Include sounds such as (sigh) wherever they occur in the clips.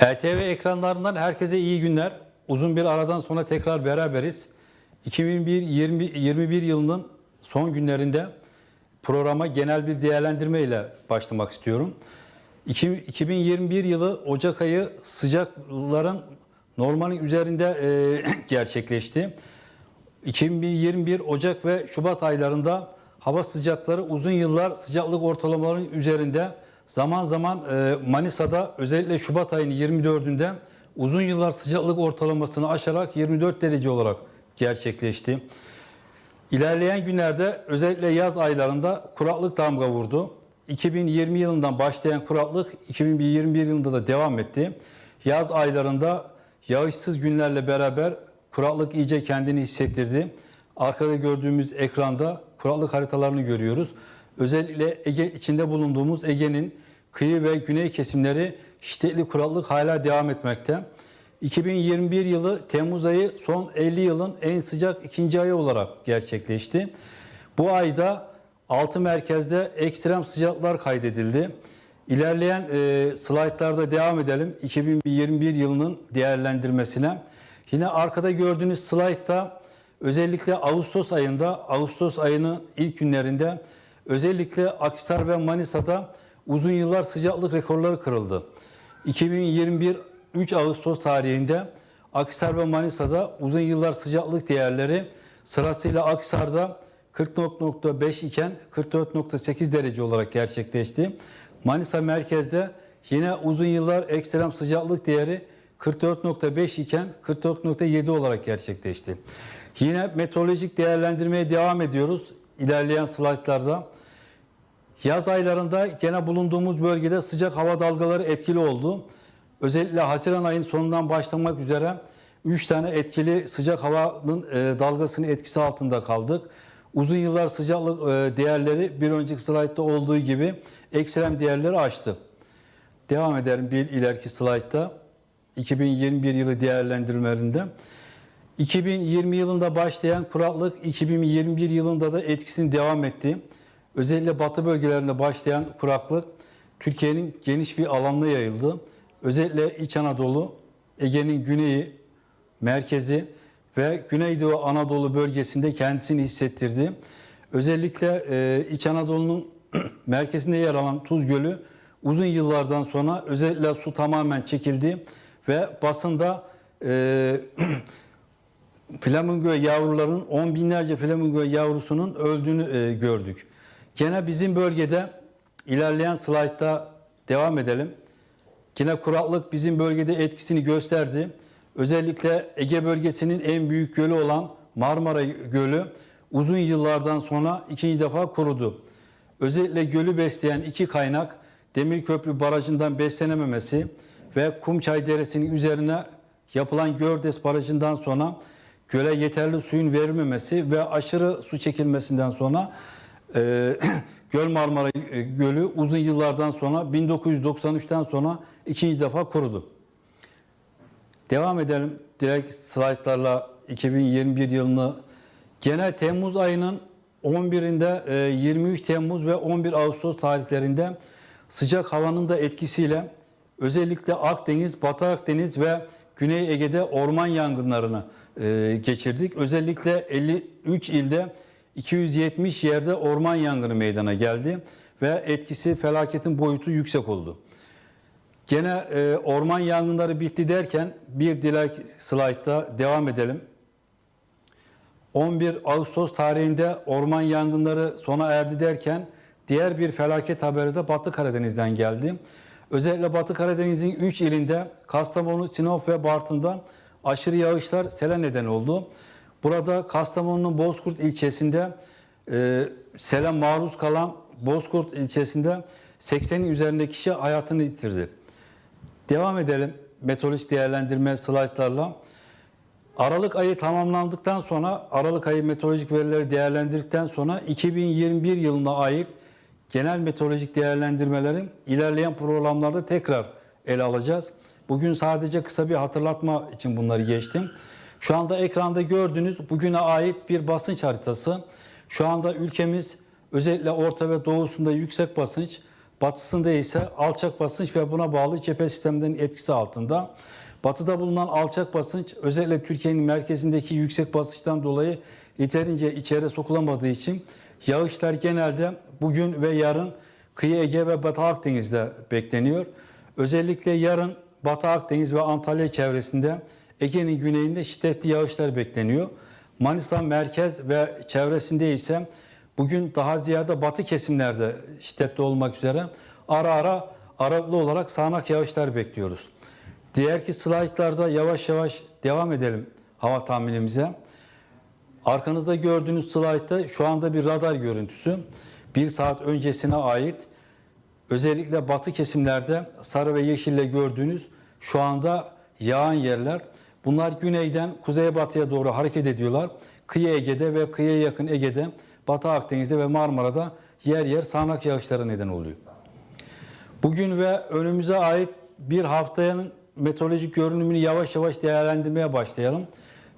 ETV ekranlarından herkese iyi günler. Uzun bir aradan sonra tekrar beraberiz. 2021 yılının son günlerinde programa genel bir değerlendirme ile başlamak istiyorum. İki- 2021 yılı Ocak ayı sıcakların normalin üzerinde e, (clears throat) gerçekleşti. 2021 Ocak ve Şubat aylarında hava sıcakları uzun yıllar sıcaklık ortalamalarının üzerinde zaman zaman e, Manisa'da özellikle Şubat ayının 24'ünde uzun yıllar sıcaklık ortalamasını aşarak 24 derece olarak gerçekleşti. İlerleyen günlerde özellikle yaz aylarında kuraklık damga vurdu. 2020 yılından başlayan kuraklık 2021 yılında da devam etti. Yaz aylarında yağışsız günlerle beraber kuraklık iyice kendini hissettirdi. Arkada gördüğümüz ekranda kuraklık haritalarını görüyoruz. Özellikle Ege içinde bulunduğumuz Ege'nin kıyı ve güney kesimleri şiddetli kuraklık hala devam etmekte. 2021 yılı Temmuz ayı son 50 yılın en sıcak ikinci ayı olarak gerçekleşti. Bu ayda 6 merkezde ekstrem sıcaklar kaydedildi. İlerleyen e, slaytlarda devam edelim 2021 yılının değerlendirmesine. Yine arkada gördüğünüz slaytta özellikle Ağustos ayında, Ağustos ayının ilk günlerinde özellikle Akhisar ve Manisa'da uzun yıllar sıcaklık rekorları kırıldı. 2021 3 Ağustos tarihinde Akhisar ve Manisa'da uzun yıllar sıcaklık değerleri sırasıyla Akhisar'da 40.5 iken 44.8 derece olarak gerçekleşti. Manisa merkezde yine uzun yıllar ekstrem sıcaklık değeri 44.5 iken 44.7 olarak gerçekleşti. Yine meteorolojik değerlendirmeye devam ediyoruz ilerleyen slaytlarda. Yaz aylarında gene bulunduğumuz bölgede sıcak hava dalgaları etkili oldu. Özellikle Haziran ayının sonundan başlamak üzere 3 tane etkili sıcak havanın e, dalgasının etkisi altında kaldık. Uzun yıllar sıcaklık e, değerleri bir önceki slaytta olduğu gibi ekstrem değerleri aştı. Devam ederim bir ileriki slaytta. 2021 yılı değerlendirmelerinde. 2020 yılında başlayan kuraklık 2021 yılında da etkisini devam etti. Özellikle batı bölgelerinde başlayan kuraklık Türkiye'nin geniş bir alanına yayıldı. Özellikle İç Anadolu, Ege'nin güneyi, merkezi ve Güneydoğu Anadolu bölgesinde kendisini hissettirdi. Özellikle e, İç Anadolu'nun (clears throat) merkezinde yer alan Tuz Gölü uzun yıllardan sonra özellikle su tamamen çekildi ve basında e, (clears throat) flamingo yavruların on binlerce flamingo yavrusunun öldüğünü e, gördük. Gene bizim bölgede ilerleyen slaytta devam edelim. Yine kuraklık bizim bölgede etkisini gösterdi. Özellikle Ege bölgesinin en büyük gölü olan Marmara Gölü uzun yıllardan sonra ikinci defa kurudu. Özellikle gölü besleyen iki kaynak Demirköprü Barajı'ndan beslenememesi ve Kumçay Deresi'nin üzerine yapılan Gördes Barajı'ndan sonra göle yeterli suyun verilmemesi ve aşırı su çekilmesinden sonra e, (clears throat) Göl Marmara e, Gölü uzun yıllardan sonra 1993'ten sonra ikinci defa kurudu. Devam edelim direkt slaytlarla 2021 yılını. Genel Temmuz ayının 11'inde e, 23 Temmuz ve 11 Ağustos tarihlerinde sıcak havanın da etkisiyle özellikle Akdeniz, Batı Akdeniz ve Güney Ege'de orman yangınlarını e, geçirdik. Özellikle 53 ilde 270 yerde orman yangını meydana geldi ve etkisi felaketin boyutu yüksek oldu. Gene e, orman yangınları bitti derken bir dilek slaytta devam edelim. 11 Ağustos tarihinde orman yangınları sona erdi derken diğer bir felaket haberi de Batı Karadeniz'den geldi. Özellikle Batı Karadeniz'in 3 ilinde Kastamonu, Sinop ve Bartın'da aşırı yağışlar sele neden oldu. Burada Kastamonu'nun Bozkurt ilçesinde e, sele maruz kalan Bozkurt ilçesinde 80'in üzerinde kişi hayatını yitirdi. Devam edelim meteorolojik değerlendirme slaytlarla. Aralık ayı tamamlandıktan sonra Aralık ayı meteorolojik verileri değerlendirdikten sonra 2021 yılına ait genel meteorolojik değerlendirmeleri ilerleyen programlarda tekrar ele alacağız. Bugün sadece kısa bir hatırlatma için bunları geçtim. Şu anda ekranda gördüğünüz bugüne ait bir basınç haritası. Şu anda ülkemiz özellikle orta ve doğusunda yüksek basınç, Batısında ise alçak basınç ve buna bağlı cephe sistemlerinin etkisi altında. Batıda bulunan alçak basınç özellikle Türkiye'nin merkezindeki yüksek basınçtan dolayı yeterince içeri sokulamadığı için yağışlar genelde bugün ve yarın kıyı Ege ve Batı Akdeniz'de bekleniyor. Özellikle yarın Batı Akdeniz ve Antalya çevresinde Ege'nin güneyinde şiddetli yağışlar bekleniyor. Manisa merkez ve çevresinde ise bugün daha ziyade batı kesimlerde şiddetli olmak üzere ara ara aralıklı olarak sağanak yağışlar bekliyoruz. Diğer ki slaytlarda yavaş yavaş devam edelim hava tahminimize. Arkanızda gördüğünüz slaytta şu anda bir radar görüntüsü. Bir saat öncesine ait özellikle batı kesimlerde sarı ve yeşille gördüğünüz şu anda yağan yerler. Bunlar güneyden kuzeye batıya doğru hareket ediyorlar. Kıyı Ege'de ve kıyıya yakın Ege'de, Batı Akdeniz'de ve Marmara'da yer yer sağanak yağışlara neden oluyor. Bugün ve önümüze ait bir haftanın meteorolojik görünümünü yavaş yavaş değerlendirmeye başlayalım.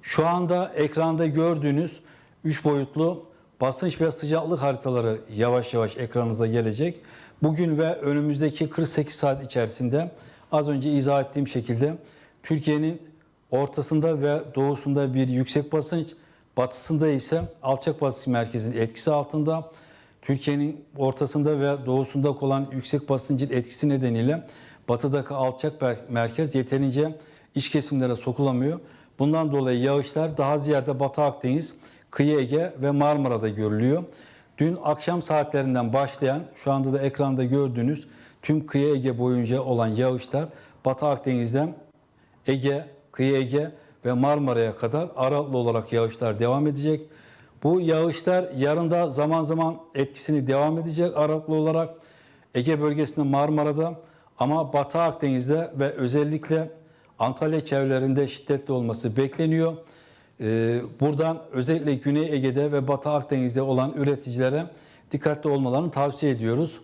Şu anda ekranda gördüğünüz 3 boyutlu basınç ve sıcaklık haritaları yavaş yavaş ekranınıza gelecek. Bugün ve önümüzdeki 48 saat içerisinde az önce izah ettiğim şekilde Türkiye'nin ortasında ve doğusunda bir yüksek basınç, batısında ise alçak basınç merkezinin etkisi altında. Türkiye'nin ortasında ve doğusunda olan yüksek basıncın etkisi nedeniyle batıdaki alçak merkez yeterince iç kesimlere sokulamıyor. Bundan dolayı yağışlar daha ziyade Batı Akdeniz, Kıyı Ege ve Marmara'da görülüyor. Dün akşam saatlerinden başlayan şu anda da ekranda gördüğünüz tüm Kıyı Ege boyunca olan yağışlar Batı Akdeniz'den Ege, Kıyı Ege ve Marmara'ya kadar aralıklı olarak yağışlar devam edecek. Bu yağışlar yarın da zaman zaman etkisini devam edecek aralıklı olarak Ege bölgesinde Marmara'da ama Batı Akdeniz'de ve özellikle Antalya çevrelerinde şiddetli olması bekleniyor. Ee, buradan özellikle Güney Ege'de ve Batı Akdeniz'de olan üreticilere dikkatli olmalarını tavsiye ediyoruz.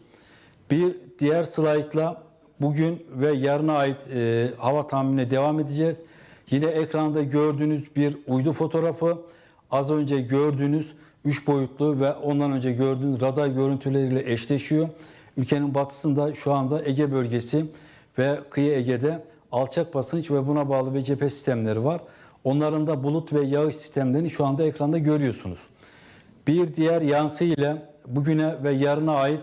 Bir diğer slaytla bugün ve yarına ait e, hava tahminine devam edeceğiz. Yine ekranda gördüğünüz bir uydu fotoğrafı, az önce gördüğünüz 3 boyutlu ve ondan önce gördüğünüz radar görüntüleriyle eşleşiyor. Ülkenin batısında şu anda Ege bölgesi ve kıyı Ege'de alçak basınç ve buna bağlı bir cephe sistemleri var. Onların da bulut ve yağış sistemlerini şu anda ekranda görüyorsunuz. Bir diğer yansı ile bugüne ve yarına ait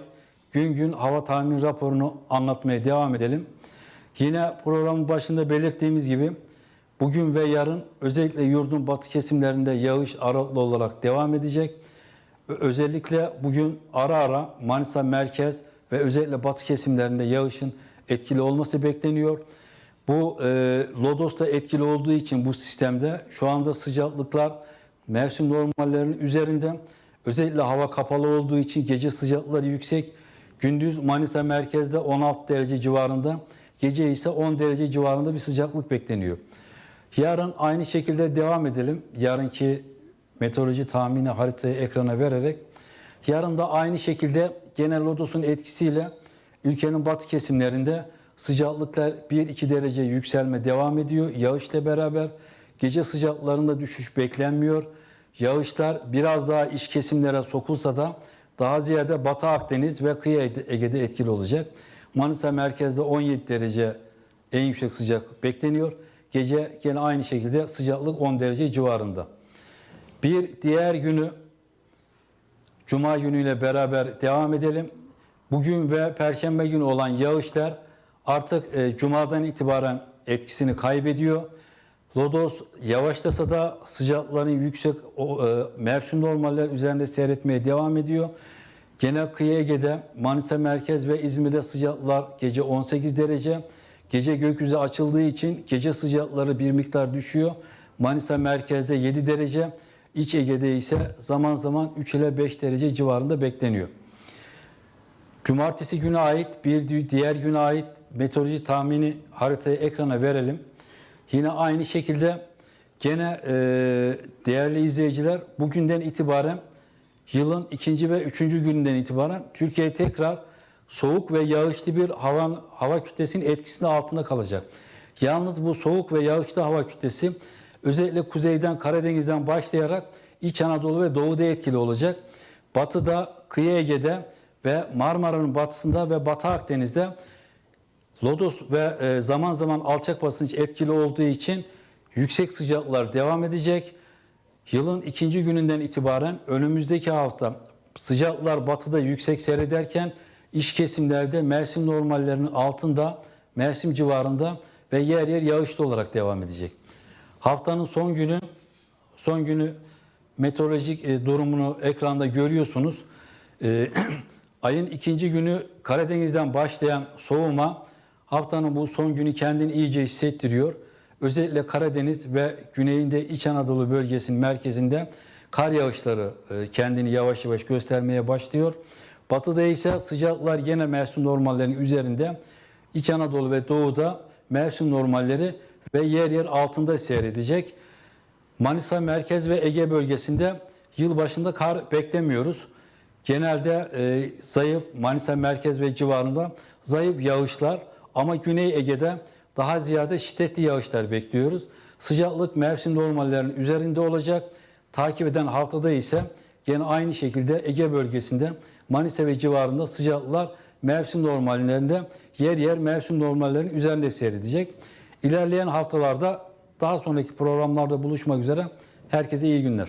gün gün hava tahmin raporunu anlatmaya devam edelim. Yine programın başında belirttiğimiz gibi bugün ve yarın özellikle yurdun batı kesimlerinde yağış aralıklı olarak devam edecek. Özellikle bugün ara ara Manisa merkez ve özellikle batı kesimlerinde yağışın etkili olması bekleniyor. Bu e, Lodos'ta etkili olduğu için bu sistemde şu anda sıcaklıklar mevsim normallerinin üzerinde. Özellikle hava kapalı olduğu için gece sıcaklıkları yüksek. Gündüz Manisa merkezde 16 derece civarında, gece ise 10 derece civarında bir sıcaklık bekleniyor. Yarın aynı şekilde devam edelim. Yarınki meteoroloji tahmini haritayı ekrana vererek. Yarın da aynı şekilde genel lodosun etkisiyle ülkenin batı kesimlerinde sıcaklıklar 1-2 derece yükselme devam ediyor. Yağışla beraber gece sıcaklıklarında düşüş beklenmiyor. Yağışlar biraz daha iç kesimlere sokulsa da daha ziyade Batı Akdeniz ve Kıyı Ege'de etkili olacak. Manisa merkezde 17 derece en yüksek sıcak bekleniyor. Gece gene aynı şekilde sıcaklık 10 derece civarında. Bir diğer günü Cuma günüyle beraber devam edelim. Bugün ve Perşembe günü olan yağışlar artık e, Cuma'dan itibaren etkisini kaybediyor. Lodos yavaşlasa da sıcaklıkların yüksek o, e, mevsim normaller üzerinde seyretmeye devam ediyor. Genel kıyı Ege'de Manisa merkez ve İzmir'de sıcaklıklar gece 18 derece. Gece gökyüzü açıldığı için gece sıcaklıkları bir miktar düşüyor. Manisa merkezde 7 derece, İç Ege'de ise zaman zaman 3 ile 5 derece civarında bekleniyor. Cumartesi günü ait bir diğer güne ait meteoroloji tahmini haritayı ekrana verelim. Yine aynı şekilde gene e, değerli izleyiciler bugünden itibaren yılın ikinci ve üçüncü gününden itibaren Türkiye tekrar soğuk ve yağışlı bir hava, hava kütlesinin etkisinin altında kalacak. Yalnız bu soğuk ve yağışlı hava kütlesi özellikle kuzeyden Karadeniz'den başlayarak İç Anadolu ve Doğu'da etkili olacak. Batıda, Kıyı Ege'de ve Marmara'nın batısında ve Batı Akdeniz'de lodos ve e, zaman zaman alçak basınç etkili olduğu için yüksek sıcaklıklar devam edecek. Yılın ikinci gününden itibaren önümüzdeki hafta sıcaklıklar batıda yüksek seyrederken iç kesimlerde mevsim normallerinin altında, mevsim civarında ve yer yer yağışlı olarak devam edecek. Haftanın son günü son günü meteorolojik e, durumunu ekranda görüyorsunuz. E, (clears throat) ayın ikinci günü Karadeniz'den başlayan soğuma haftanın bu son günü kendini iyice hissettiriyor. Özellikle Karadeniz ve güneyinde İç Anadolu bölgesinin merkezinde kar yağışları e, kendini yavaş yavaş göstermeye başlıyor. Batıda ise sıcaklıklar yine mevsim normallerinin üzerinde. İç Anadolu ve Doğu'da mevsim normalleri ve yer yer altında seyredecek. Manisa merkez ve Ege bölgesinde yılbaşında kar beklemiyoruz. Genelde e, zayıf Manisa merkez ve civarında zayıf yağışlar ama Güney Ege'de daha ziyade şiddetli yağışlar bekliyoruz. Sıcaklık mevsim normallerinin üzerinde olacak. Takip eden haftada ise gene aynı şekilde Ege bölgesinde Manisa ve civarında sıcaklıklar mevsim normallerinde yer yer mevsim normallerinin üzerinde seyredecek. İlerleyen haftalarda daha sonraki programlarda buluşmak üzere. Herkese iyi günler.